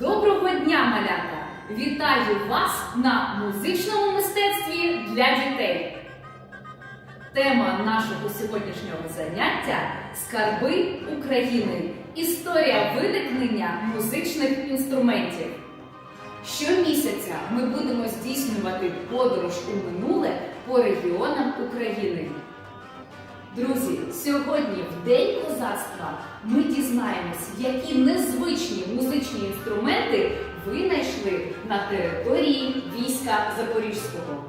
Доброго дня, малята! Вітаю вас на музичному мистецтві для дітей. Тема нашого сьогоднішнього заняття Скарби України. Історія виникнення музичних інструментів. Щомісяця ми будемо здійснювати подорож у минуле по регіонам України. Друзі, сьогодні, в День козацтва, ми дізнаємось, які незвичні музичні інструменти винайшли на території війська Запорізького.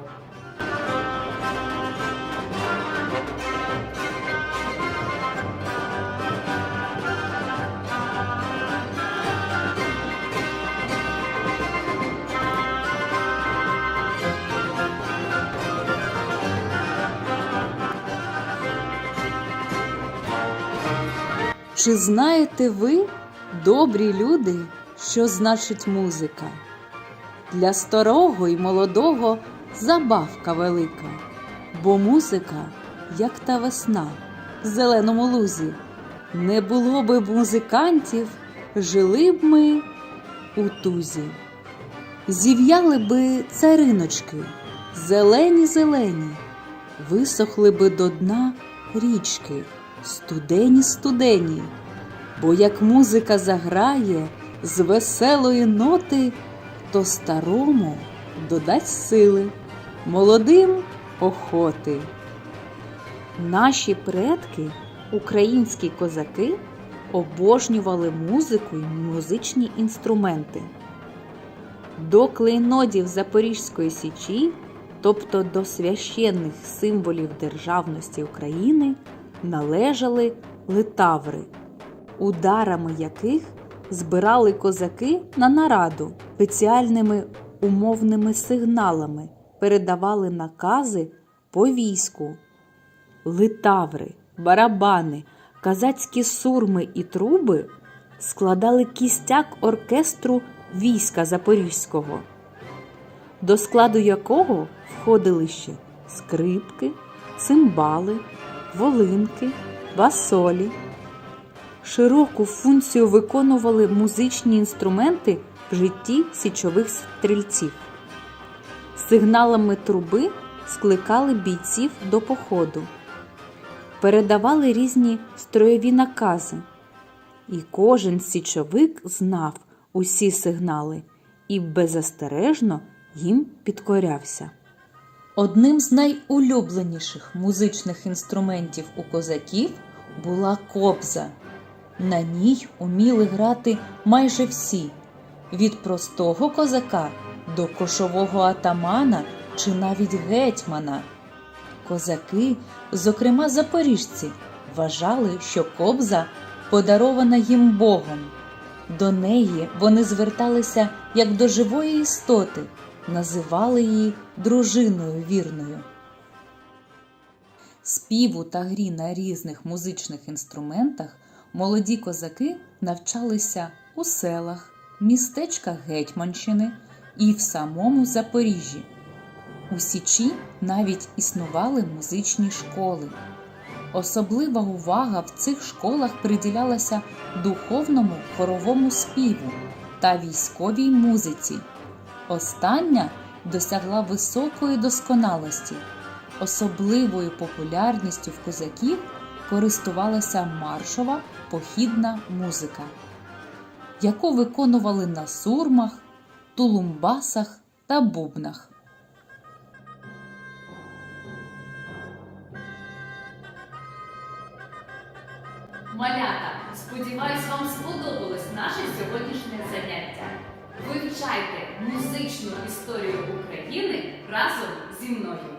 Чи знаєте ви, добрі люди, що значить музика? Для старого і молодого забавка велика, бо музика, як та весна в зеленому лузі. Не було би музикантів, жили б ми у тузі. Зів'яли би цариночки, зелені зелені, висохли би до дна річки, студені студені. Бо як музика заграє з веселої ноти, то старому додасть сили, молодим охоти. Наші предки, українські козаки, обожнювали музику й музичні інструменти. До клейнодів Запорізької січі, тобто до священних символів державності України, належали литаври, ударами яких збирали козаки на нараду спеціальними умовними сигналами, передавали накази по війську. Литаври, барабани, казацькі сурми і труби складали кістяк оркестру війська Запорізького, до складу якого входили ще скрипки, цимбали, волинки, басолі. Широку функцію виконували музичні інструменти в житті січових стрільців. Сигналами труби скликали бійців до походу, передавали різні строєві накази. І кожен січовик знав усі сигнали і беззастережно їм підкорявся. Одним з найулюбленіших музичних інструментів у козаків була кобза. На ній уміли грати майже всі від простого козака до кошового атамана чи навіть гетьмана. Козаки, зокрема запоріжці, вважали, що кобза подарована їм Богом. До неї вони зверталися як до живої істоти, називали її дружиною вірною. Співу та грі на різних музичних інструментах молоді козаки навчалися у селах, містечках Гетьманщини і в самому Запоріжжі. У Січі навіть існували музичні школи. Особлива увага в цих школах приділялася духовному хоровому співу та військовій музиці. Остання досягла високої досконалості. Особливою популярністю в козаків користувалася маршова похідна музика, яку виконували на сурмах, тулумбасах та бубнах. Малята, сподіваюсь, вам сподобалось музичну історію України разом зі мною.